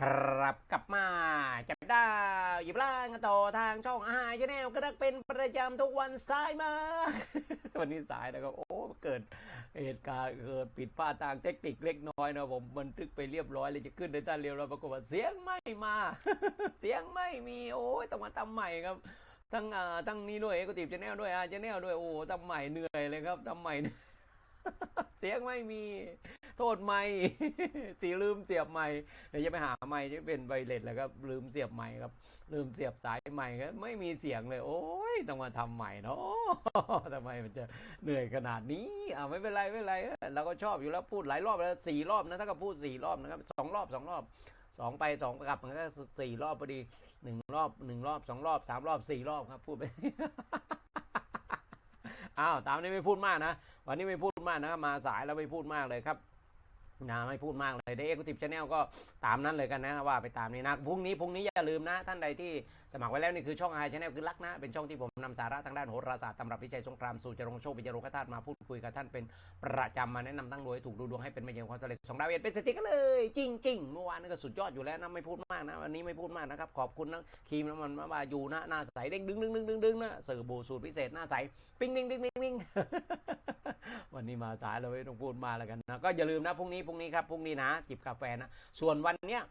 ครับกลับมาจับได้หยิบล่างกันต่อทางช่องอาหารแนลก็รักเป็นประจำทุกวันสายมาวันนี้สายนะครับ โอ้เกิดเหตุการณ์เกิดผิดพลาดทางเทคนิคเล็กน้อยนะผมบันทึกไปเรียบร้อยเลยจะขึ้นในต้านเร็วเราปรากฏว่าเสียงไม่มา เสียงไม่มีโอ้ยต้องมาทำใหม่ครับทั้งทั้งนี้ด้วยเอ็กติบชแนลด้วยอาชแนลด้วยโอ้ทำใหม่เหนื่อยเลยครับทำใหม่ เสียงไม่มี โทษไม่สีลืมเสียบไม่เดี๋ยวจะไปหาไม่ที่เป็นไวเลสแล้วครับลืมเสียบไม่ครับ ลืมเสียบสายใหม่ครับไม่มีเสียงเลย โอ้ยต้องมาทำใหม่เนาะทำไมมันจะเหนื่อยขนาดนี้อ่าไม่เป็นไรไม่เป็นไรเราก็ชอบอยู่แล้วพูดหลายรอบแล้วสี่รอบนะถ้าก็พูดสี่รอบนะครับสองรอบสองรอบสองไปสองกลับมันก็สี่รอบพอดีหนึ่งรอบหนึ่งรอบสองรอบสามรอบสี่รอบครับ พูดไปอ้าวตามนี้ไม่พูดมากนะ วันนี้ไม่พูด มากนะครับมาสายแล้วไม่พูดมากเลยครับนะไม่พูดมากเลยเด้เอ็กซ์ติฟชาแนลก็ตามนั้นเลยกันนะว่าไปตามนี้นะพรุ่งนี้พรุ่งนี้อย่าลืมนะ ท่านใดที่ สมัครไว้แล้วนี่คือช่องไอชาแนลคือรักนะ เป็นช่องที่ผมนำสาระทางด้านโหราศาสตร์ตำรับวิจัยสงครามสู่จรงโชคปิจโรคธาตุมาพูดคุยกับท่านเป็นประจำมาแนะนำตั้งโดยถูกดูดวงให้เป็นไปอย่างความสำเร็จสองดาวเอ็ดเป็นสถิติกันเลยจริงจริงเมื่อวานนี่ก็สุดยอดอยู่แล้วนะไม่พูดมากนะวันนี้ไม่พูดมากนะครับขอบคุณนะครีมน้ำมันมะบาอยู่นะหน้าใสเด้งดึงดึงดึงดึงดึงนะสื่อบูสูตรพิเศษหน้าใสปิ้งปิ้งปิ้งปิ้งปิ้งวันนี้มาสายเราไม่ต้องพูดมาแล้วกันนะก็อย่าลืมนะพรุ่งนี้พรุ่งนี้ครับพรุ่งนี้นะจิบกาแฟนะส่วนวันเนี้ย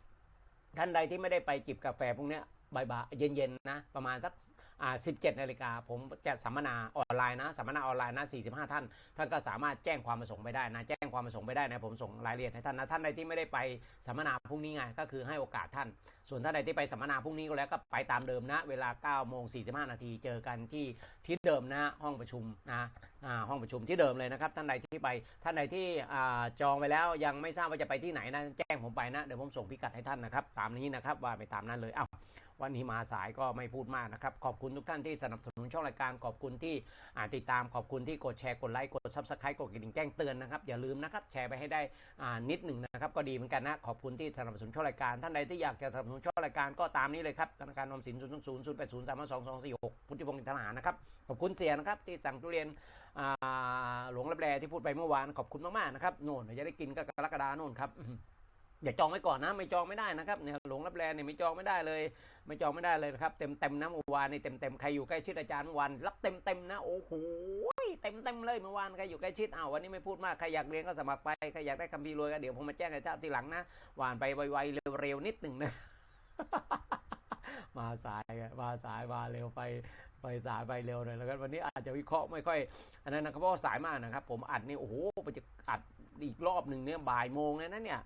ท่านใดที่ไม่ได้ไปจิบกาแฟพรุ่งเนี้ย บ่ายเย็นๆนะประมาณสักอ่า17นาฬิกาผมจะสัมมนาออนไลน์นะสัมมนาออนไลน์นะ45 ท่าน ท่านก็สามารถแจ้งความประสงค์ไปได้นะ แจ้งความประสงค์ไปได้นะผมส่งรายละเอียดให้ท่านนะท่านใดที่ไม่ได้ไปสัมมนาพรุ่งนี้ไงก็คือให้โอกาสท่าน ส่วนท่านใดที่ไปสัมมนาพรุ่งนี้ก็แล้วก็ไปตามเดิมนะ เวลา9โมง45นาทีเจอกันที่ที่เดิมนะห้องประชุมนะอ่าห้องประชุมที่เดิมเลยนะครับท่านใดที่ไปท่านใดที่อ่าจองไปแล้วยังไม่ทราบว่าจะไปที่ไหนนะแจ้งผมไปนะเดี๋ยวผมส่งพิกัดให้ท่านนะครับตามนี้นะครับว่าไปตามนั้นเลยอ้า วันนี้มาสายก็ไม่พูดมากนะครับ ขอบคุณทุกท่านที่สนับสนุนช่องรายการ ขอบคุณที่อ่าติดตามขอบคุณที่กดแชร์กดไลค์กดซับสไครต์กดกระดิ่งแจ้งเตือนนะครับอย่าลืมนะครับแชร์ไปให้ได้นิดหนึ่งนะครับก็ดีเหมือนกันนะขอบคุณที่สนับสนุนช่องรายการท่านใดที่อยากจะสนับสนุนช่องรายการก็ตามนี้เลยครับธนาคารออมสินศูนย์ศูนย์ศูนย์แปดศูนย์สามสองสองสี่หกพุทธิพงศ์อินทนานะครับขอบคุณเสียนะครับที่สั่งทุเรียนหลวงรับแลที่พูดไปเมื่อวานขอบคุณมากๆนะครับโน่นจะได้กินก็กรกฎาโน่นครับ อย่าจองไว้ก่อนนะ ไม่จองไม่ได้นะครับเนี่ยหลวงรับแลเนี่ยไม่จองไม่ได้เลย ไม่จองไม่ได้เลยนะครับเต็มเต็มนะเมื่อวานนี่เต็มเต็มใครอยู่ใกล้ชิดอาจารย์เมื่อวานรับเต็มเต็มนะโอ้โหเต็มเต็มเลยเมื่อวานใครอยู่ใกล้ชิดอ้าววันนี้ไม่พูดมากใครอยากเรียนก็สมัครไปใครอยากได้คำพีร์รวยก็เดี๋ยวผมมาแจ้งให้ทราบทีหลังนะหวานไปไวๆเร็วๆนิดหนึ่งนะมาสายอะมาสายมาเร็วไปไปสายไปเร็วหน่อยแล้วกันวันนี้อาจจะวิเคราะห์ไม่ค่อยอันนั้นนะครับเพราะสายมากนะครับ ผมอัดนี่โอ้โหไปจะอัดอีกรอบหนึ่งเนี่ยบ่ายโมงนะเนี่ย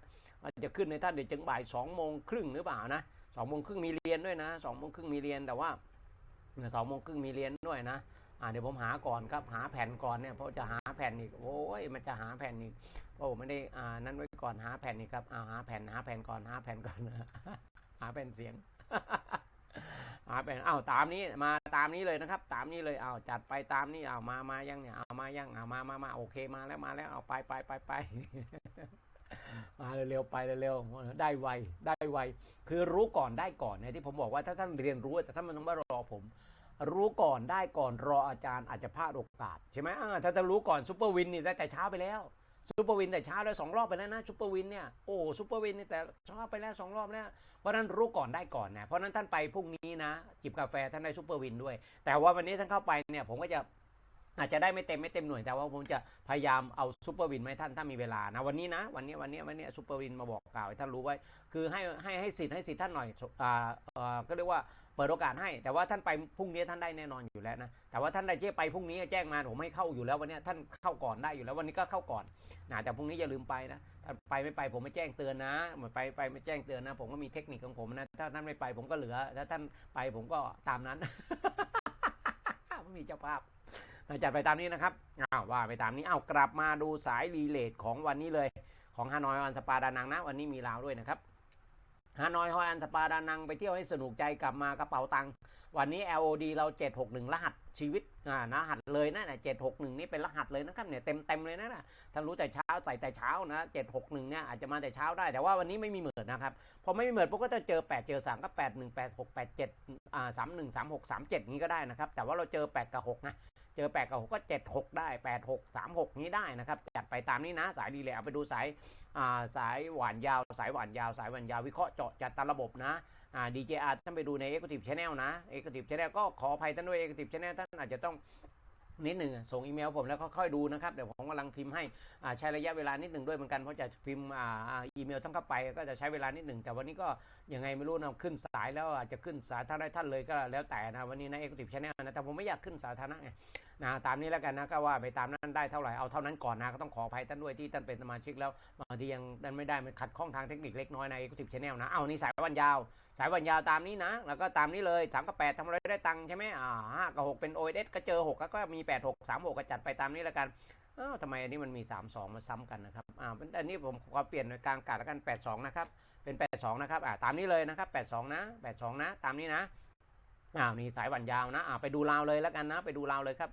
อาจจะขึ้นในท่านเดี๋ยวจึงบ่ายสองโมงครึ่งหรือเปล่านะสองโมงครึ่งมีเรียนด้วยนะสองโมงครึ่งมีเรียนแต่ว่าสองโมงครึ่งมีเรียนด้วยนะอ่าเดี๋ยวผมหาก่อนครับหาแผ่นก่อนเนี่ยเพราะจะหาแผ่นอีกโอ้ยมันจะหาแผ่นอีกเพราะผมไม่ได้อ่านั้นไว้ก่อนหาแผ่นอีกครับอ่าหาแผ่นหาแผ่นก่อนหาแผ่นก่อนหาแผ่นเสียงหาแผ่นอ้าวตามนี้มาตามนี้เลยนะครับ ตามนี้เลยอ้าวจัดไปตามนี้อ้าวมามายังเนี่ยเอามายังเอามามามาโอเคมาแล้วมาแล้วเอาไปไปไปไป มาเร็วๆไปเร็วๆได้ไวได้ไว คือรู้ก่อนได้ก่อนเนี่ยที่ผมบอกว่าถ้าท่านเรียนรู้แต่ท่านมันต้องมารอผม รู้ก่อนได้ก่อนรออาจารย์อาจจะพลาดโอกาสใช่ไหมถ้าจะรู้ก่อนซูเปอร์วินนี่ได้แต่เช้าไปแล้วซูเปอร์วินแต่เช้าแล้วสองรอบไปแล้วนะซูเปอร์วินเนี่ยโอ้ซูเปอร์วินนี่แต่เช้าไปแล้วสองรอบแล้วเพราะนั้นรู้ก่อนได้ก่อนนะเพราะนั้นท่านไปพรุ่งนี้นะจิบกาแฟท่านได้ซูเปอร์วินด้วย แต่ว่าวันนี้ท่านเข้าไปเนี่ยผมก็จะ อาจจะได้ไม่เต็มไม่เต็มหน่วยแต่ว่าผมจะพยายามเอาซูเปอร์วินมาให้ท่านถ้ามีเวลานะวันนี้นะ วันนี้วันนี้วันนี้ซูเปอร์วินมาบอกกล่าวให้ท่านรู้ไว้ คือให้ให้ให้สิทธิ์ให้สิทธิ์ท่านหน่อยอ่าอ่าก็เรียกว่าเปิดโอกาสให้แต่ว่าท่านไปพรุ่งนี้ท่านได้แน่นอนอยู่แล้วนะแต่ว่าท่านใดที่ไปพรุ่งนี้แจ้งมาผมให้เข้าอยู่แล้ววันนี้ท่านเข้าก่อนได้อยู่แล้ววันนี้ก็เข้าก่อนนะแต่พรุ่งนี้อย่าลืมไปนะถ้าไปไม่ไปผมไม่แจ้งเตือนนะไม่ไปไปไม่แจ้งเตือนนะ ผมก็มีเทคนิคของผมนะถ้าท่านไม่ไปผมก็เหลือถ้าท่านไปผมก็ตามนั้นไม่มีเจ้าภาพ จัดไปตามนี้นะครับอ้าวว่าไปตามนี้อ้าวกลับมาดูสายรีเลทของวันนี้เลยของฮานอยอันสปาดานังนะวันนี้มีลาวด้วยนะครับฮานอยฮอยอันสปาดานังไปเที่ยวให้สนุกใจกลับมากระเป๋าตังค์วันนี้ LOD เรา 761 รหัสชีวิตอ่ารหัสเลยนะเนี่ย761 นี่เป็นรหัสเลยนะครับเนี่ยเต็มเต็มเลยนะนะท่านรู้แต่เช้าใส่แต่เช้านะ 761 เนี่ยอาจจะมาแต่เช้าได้แต่ว่าวันนี้ไม่มีเหมือนนะครับพอไม่มีเหมือนปุ๊บก็จะเจอ 8 เจอ 3 ก็ 8 1 8 6 8 7อ่า3 1 3 6 3 7 นี้ก็ได้นะครับแต่ว่าเราเจอ 8 กับ 6 นะ เจอ8กับ6ก็7 6ได้8 6 3 6นี้ได้นะครับจัดไปตามนี้นะสายดีเลยเอาไปดูสายอ่าสายหวานยาว สายหวานยาว สายหวานยาววิเคราะห์เจาะจัดตามระบบนะอ่า DJR ท่านไปดูใน Executive Channel นะ Executive Channel ก็ขออภัยท่านด้วย Executive Channel ท่านอาจจะต้องนิดหนึ่งส่งอีเมลผมแล้วค่อยดูนะครับ เดี๋ยวผมกำลังพิมพ์ให้ใช้ระยะเวลานิดหนึ่งด้วยเหมือนกัน เพราะจะพิมพ์อีเมลทั้งเข้าไปก็จะใช้เวลานิดหนึ่ง แต่วันนี้ก็ยังไงไม่รู้นะขึ้นสายแล้วอาจจะขึ้นสาธารณะท่านเลยก็แล้วแต่นะวันนี้นะ Executive Channel นะแต่ผมไม่อยากขึ้นสาธารณะไง นะตามนี้แล้วกันนะก็ว่าไปตามนั้นได้เท่าไหร่เอาเท่านั้นก่อนนะก็ต้องขออภัยท่านด้วยที่ท่านเป็นสมาชิกแล้วบางทียังดันไม่ได้มันขัดข้องทางเทคนิคเล็กน้อยใน Executive Channel นะเอานี่สายวันยาว สายวันยาวตามนี้นะ แล้วก็ตามนี้เลย3กับ8ทำอะไรได้ตังค์ใช่ไหมอ่าห้ากับ6เป็น OS ก็เจอ6ก็ก็มี8 6 3 6ก็จัดไปตามนี้แล้วกันอ้าวทำไมอันนี้มันมี 3 2 มาซ้ำกันนะครับอ่าอันนี้ผมขอเปลี่ยนในกลางกาดแล้วกัน 8 2 นะครับเป็น 8 2 นะครับอ่าตามนี้เลยนะครับ 8 2 นะ 8 2 นะ ตามนี้นะ อ่านี่สายวันยาวนะอ่าไปดูลาวเลยแล้วกันนะ ไปดูลาวเลยครับ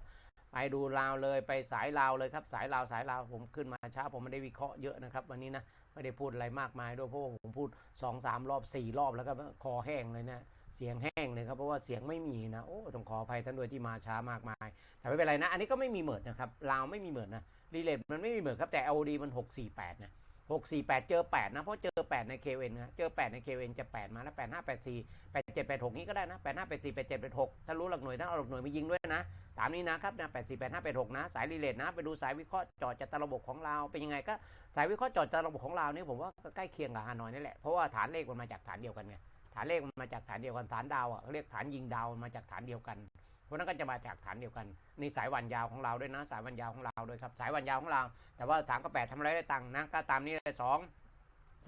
ไปดูลาวเลยไปสายลาวเลยครับ สายลาวสายลาวผมขึ้นมาช้าผมไม่ได้วิเคราะห์เยอะนะครับ วันนี้นะไม่ได้พูดอะไรมากมายด้วยเพราะว่าผมพูด2อสามรอบ4รอบแล้วก็คอแห้งเลยนะเสียงแห้งเลยครับเพราะว่าเสียงไม่มีนะโอ้ต้องขออภัยท่านด้วยที่มาช้ามากมาย แต่ไม่เป็นไรนะ อันนี้ก็ไม่มีเหมิดนะครับลาวไม่มีเหมิดนะรีเลทมันไม่มีเหมิดครับแต่ LD มัน 648นะ648 เจอ 8 นะ เพราะเจอ 8 ใน KN นะเจอ 8 ใน KN จะ 8 มาแล้ว 8 5 8 4 8 7 8 6 นี้ก็ได้นะ 8 5 8 4 8 7 8 6 ถ้ารู้หลักหน่วยถ้าเอาหลักหน่วยมายิงด้วยนะ ตามนี้นะครับนะ8 4 8 5 8 6 นะ สายรีเลทนะ ไปดูสายวิเคราะห์จอดจัดระบบของเราเป็นยังไงก็สายวิเคราะห์จอดจัดระบบของเรานี่ผมว่าก็ใกล้เคียงกับฮานอยนี่แหละ เพราะว่าฐานเลขมันมาจากฐานเดียวกันไง ฐานเลขมันมาจากฐานเดียวกัน ฐานดาวอะเรียกฐานยิงดาวมันมาจากฐานเดียวกัน เพราะนั้นก็จะมาจากฐานเดียวกันนี่สายวันยาวของเราด้วยนะ สายวันยาวของเราด้วยครับ สายวันยาวของเรา แต่ว่าสามกับแปดทำอะไรได้ตังค์นะ ก็ตามนี้เลยสอง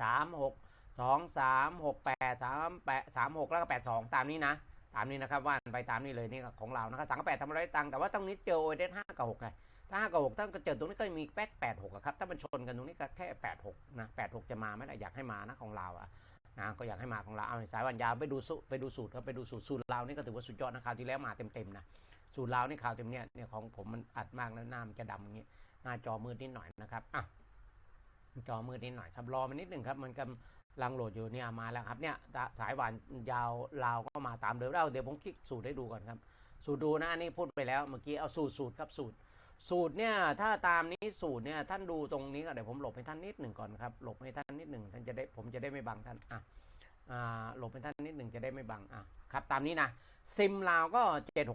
สามหกสองสามหกแปดสามแปดสามหกแล้วก็แปดสองตามนี้นะ ตามนี้นะครับว่านไปตามนี้เลยนี่ของเรานะครับสามกับแปดทำไรได้ตังค์แต่ว่าต้องนี้เจอโอเดห้ากับหกไงถ้าห้ากับหกถ้าเจอตรงนี้ก็มีแป๊กแปดหกครับถ้ามันชนกันตรงนี้ก็แค่แปดหกนะแปดหกจะมาไหมล่ะอยากให้มานะของเราอะนะก็อยากให้มาของเราเอาสายวันยาวไปดูสูไปดูสูตรครับไปดูสูตรสูตรเรานี่ก็ถือว่าสุดยอดนะคราวที่แล้วมาเต็มๆนะสูตรเรานี่ข่าวเต็มเนี่ยเนี่ยของผมมันอัดมากแล้วหน้ามันจะดำอย่างนี้หน้าจอมืดนิดหน่อยนะครับอะ จอมืดนิดหน่อยครับรอมันนิดหนึ่งครับมันกำลังโหลดอยู่เนี่ยมาแล้วครับเนี่ยสายหวานยาวลาวก็มาตามเดิมแล้วเดี๋ยวผมคลิกสูตรให้ดูก่อนครับ สูตรดูนะอันนี้พูดไปแล้วเมื่อกี้เอาสูตรสูตรครับสูตร สูตรเนี่ยถ้าตามนี้สูตรเนี่ยท่านดูตรงนี้ก็เดี๋ยวผมหลบให้ท่านนิดหนึ่งก่อนครับหลบให้ท่านนิดหนึ่งท่านจะได้ผมจะได้ไม่บังท่านอะอ่าหลบให้ท่านนิดหนึ่งจะได้ไม่บังอะครับตามนี้นะซิมลาวก็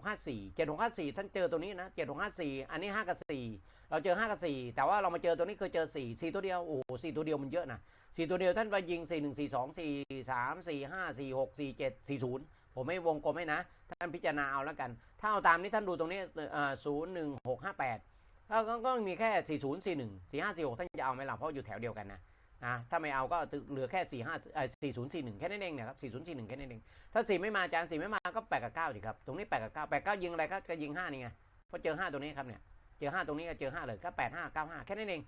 7654 7654 ท่านเจอตัวนี้นะ7654 อันนี้ 5 กับ 4 เราเจอ5กับ4แต่ว่าเรามาเจอตัวนี้คือเจอ4 4ตัวเดียวโอ้โห4ตัวเดียวมันเยอะนะ4ตัวเดียวท่านไปยิง 4 1 4 2 4 3 4 5 4 6 4 7 4 0 ผมไม่วงกลมให้นะ ท่านพิจารณาเอาแล้วกัน ถ้าเอาตามนี้ท่านดูตรงนี้อ่า0 1 6 5 8ก็ก็มีแค่ 40 41 45 46 ท่านจะเอาไหมล่ะเพราะอยู่แถวเดียวกันนะนะถ้าไม่เอาก็เหลือแค่สี่ห้าสี่ศูนย์สี่หนึ่งแค่นั้นเองนะครับสี่ศูนย์สี่หนึ่งแค่นั้นเอง ถ้าสี่ไม่มาจานสี่ไม่มาก็แปดกับเก้าดิครับ ตรงนี้แปดกับเก้าแปดเก้ายิงอะไรก็ยิงห้านี่ไง เพราะเจอห้าตัวนี้ครับเนี่ย เจอห้าตรงนี้ก็เจอห้าเลยก็แปดห้าเก้าห้าแค่นั้นเอง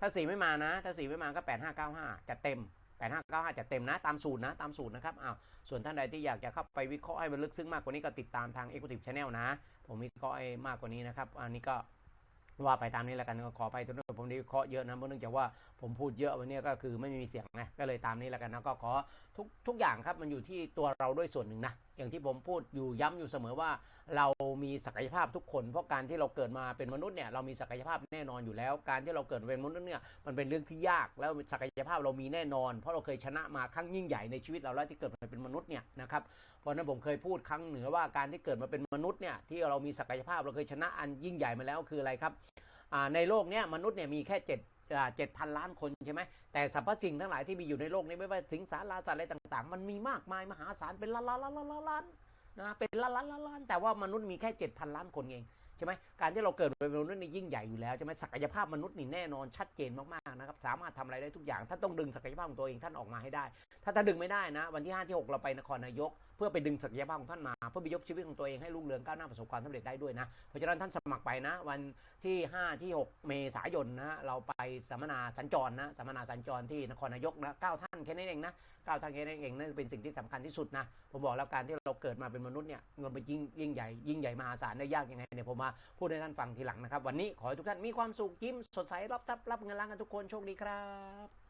ถ้าสี่ไม่มานะ ถ้าสี่ไม่มาก็แปดห้าเก้าห้าจะเต็มแปดห้าเก้าห้าจะเต็มนะ ตามสูตรนะ ตามสูตรนะครับอ้าวส่วนท่านใดที่อยากจะเข้าไปวิเคราะห์ให้มันลึกซึ้งมากกว่านี้ก็ติดตามทาง Executive Channel นะ ผมวิเคราะห์ให้มากกว่านี้นะครับ อันนี้ก็ว่าไปตามนี้แล้วกันขอไปตัวนี้ผมได้วิเคราะห์เยอะนะเพราะเนื่องจากว่า ผมพูดเยอะวันนี้ก็คือไม่มีเสียงนะก็เลยตามนี้แล้วกันนะก็ขอทุกทุกอย่างครับมันอยู่ที่ตัวเราด้วยส่วนหนึ่งนะอย่างที่ผมพูดอยู่ย้ำอยู่เสมอว่า เรามีศักยภาพทุกคน เพราะการที่เราเกิดมาเป็นมนุษย์เนี่ยเรามีศักยภาพแน่นอนอยู่แล้ว การที่เราเกิดเป็นมนุษย์เนี่ยมันเป็นเรื่องที่ยากแล้วศักยภาพเรามีแน่นอน เพราะเราเคยชนะมาครั้งยิ่งใหญ่ในชีวิตเราแล้วที่เกิดมาเป็นมนุษย์เนี่ยนะครับเพราะนั้นผมเคยพูดครั้งเหนือว่าการที่เกิดมาเป็นมนุษย์เนี่ยที่เรามีศักยภาพเราเคยชนะอันยิ่งใหญ่มาแล้วคืออะไรครับในโลกเนี้ยมนุษย์เนี่ยมีแค่เจ็ด เจ็ดพันล้านคนใช่ไหมแต่สรรพสิ่งทั้งหลายที่มีอยู่ในโลกนี้ไม่ว่าสิงสาราสัตว์อะไรต่างๆ มันมีมากมายมหาศาลเป็นล้านล้านล้านล้านล้านนะเป็นล้านล้านล้านล้านแต่ว่ามนุษย์มีแค่เจ็ดพันล้านคนเองใช่ไหมการที่เราเกิดเป็นมนุษย์นี่ยิ่งใหญ่อยู่แล้วใช่ไหมศักยภาพมนุษย์นี่แน่นอนชัดเจนมากๆนะครับสามารถทำอะไรได้ทุกอย่างท่านต้องดึงศักยภาพของตัวเองท่านออกมาให้ได้ ถ้าท่านดึงไม่ได้นะ วันที่5ที่6เราไปนครนายก เพื่อไปดึงศักยภาพของท่านมา เพื่อไปยกชีวิตของตัวเองให้รุ่งเรืองก้าวหน้าประสบความสำเร็จได้ด้วยนะเพราะฉะนั้นท่านสมัครไปนะ วันที่ 5 ที่ 6 เมษายนนะเราไปสัมมนาสัญจรนะสัมมนาสัญจรที่นครนายกนะเก้าท่านแค่นั้นเองนะเก้าท่านแค่นั้นเองนั่นเป็นสิ่งที่สำคัญที่สุดนะผมบอกแล้วการที่เราเกิดมาเป็นมนุษย์เนี่ยมันเป็นยิ่งยิ่งใหญ่ยิ่งใหญ่มหาศาลได้ยากยังไงเนี่ยผมมาพูดให้ท่านฟังทีหลังนะครับ วันนี้ขอให้ทุกท่านมีความสุขยิ้มสดใสรับทรัพย์รับเงินล้านกันทุกคนโชคดีครับ